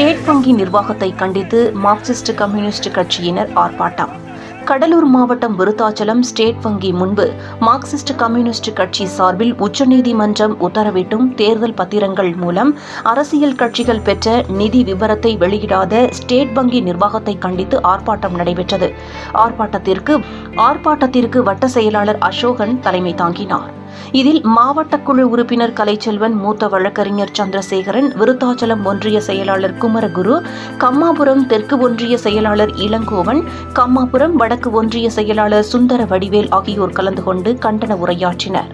State வங்கி நிர்வாகத்தை கண்டித்து மார்க்சிஸ்ட் கம்யூனிஸ்ட் கட்சியினர் ஆர்ப்பாட்டம். கடலூர் மாவட்டம் விருத்தாச்சலம் ஸ்டேட் வங்கி முன்பு மார்க்சிஸ்ட் கம்யூனிஸ்ட் கட்சி சார்பில் உச்சநீதிமன்றம் உத்தரவிட்டும் தேர்தல் பத்திரங்கள் மூலம் அரசியல் கட்சிகள் பெற்ற நிதி விவரத்தை வெளியிடாத ஸ்டேட் வங்கி நிர்வாகத்தை கண்டித்து ஆர்ப்பாட்டம் நடைபெற்றது. ஆர்ப்பாட்டத்திற்கு ஆர்ப்பாட்டத்திற்கு வட்ட செயலாளர் அசோகன் தலைமை தாங்கினார். இதில் மாவட்ட குழு உறுப்பினர் கலைச்செல்வன் மூத்த வழக்கறிஞர் சந்திரசேகரன் விருத்தாச்சலம் ஒன்றிய செயலாளர் குமரகுரு கம்மாபுரம் தெற்கு ஒன்றிய செயலாளர் இளங்கோவன் கம்மாபுரம் வடக்கு ஒன்றிய செயலாளர் சுந்தர வடிவேல் ஆகியோர் கலந்து கொண்டு கண்டன உரையாற்றினர்.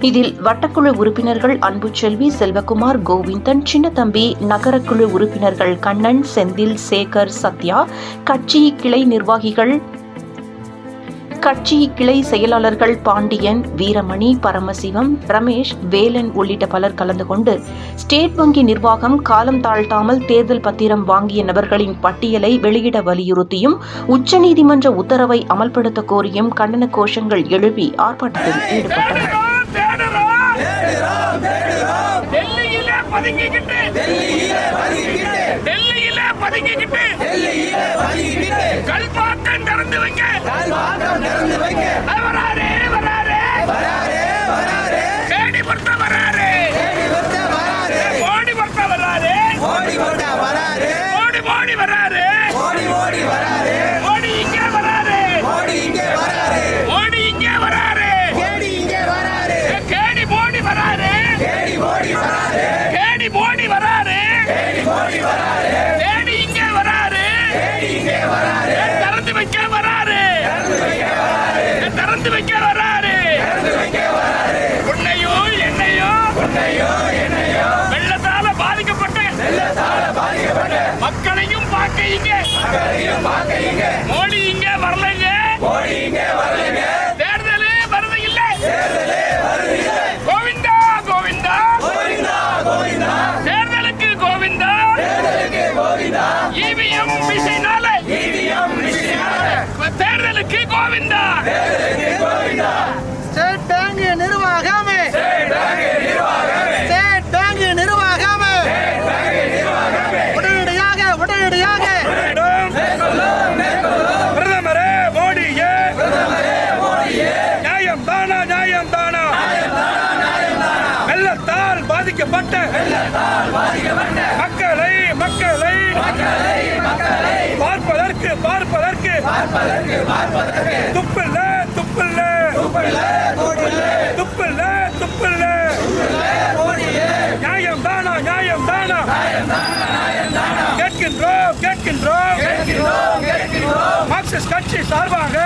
இதில் வட்டக்குழு உறுப்பினர்கள் அன்புச்செல்வி செல்வகுமார் கோவிந்தன் சின்னத்தம்பி நகரக்குழு உறுப்பினர்கள் கண்ணன் செந்தில் சேகர் சத்யா கட்சி கிளை நிர்வாகிகள் கட்சி கிளை செயலாளர்கள் பாண்டியன் வீரமணி பரமசிவம் ரமேஷ் வேலன் உள்ளிட்ட பலர் கலந்து கொண்டு ஸ்டேட் வங்கி நிர்வாகம் காலம் தாழ்த்தாமல் தேர்தல் பத்திரம் வாங்கிய நபர்களின் பட்டியலை வெளியிட வலியுறுத்தியும் உச்சநீதிமன்ற உத்தரவை அமல்படுத்த கோரியும் கண்டன கோஷங்கள் எழுப்பி ஆர்ப்பாட்டத்தில் ஈடுபட்டனர். பதுங்கிக்கிட்டு டெல்லியில பதுங்கிக்கிட்டு கல்பாக்கம் திறந்து வைக்க வைக்க வராரு. திறந்து வைக்க வராரு. உன்னையோ என்னையோ உன்னையோ வெள்ளத்தால பாதிக்கப்பட்ட மக்களையும் பார்க்க இங்க. மோடி இங்க வரலைங்க. தேர்தலே வருது இல்ல கோவிந்தா கோவிந்தா. தேர்தலுக்கு கோவிந்தா. இவிஎம் மிஷினால தேர்தலுக்கு கோவிந்தா! ஸ்டேட் பேங்க் நிர்வாகமே! ஸ்டேட் பேங்க் நிர்வாகமே! உடனடியாக உடனடியாக! பிரதமரே மோடியே! நியாயம் தானா நியாயம் தானா வெள்ளத்தால் பாதிக்கப்பட்ட மக்களை பார்ப்பதற்கு துப்பில்ல துப்பில்ல. துப்பில்ல துப்பில்ல. நியாயம் தானா நியாயம் தானா? கேட்கின்றோம் கேட்கின்றோம். மார்க்சிஸ்ட் கட்சி சார்பாக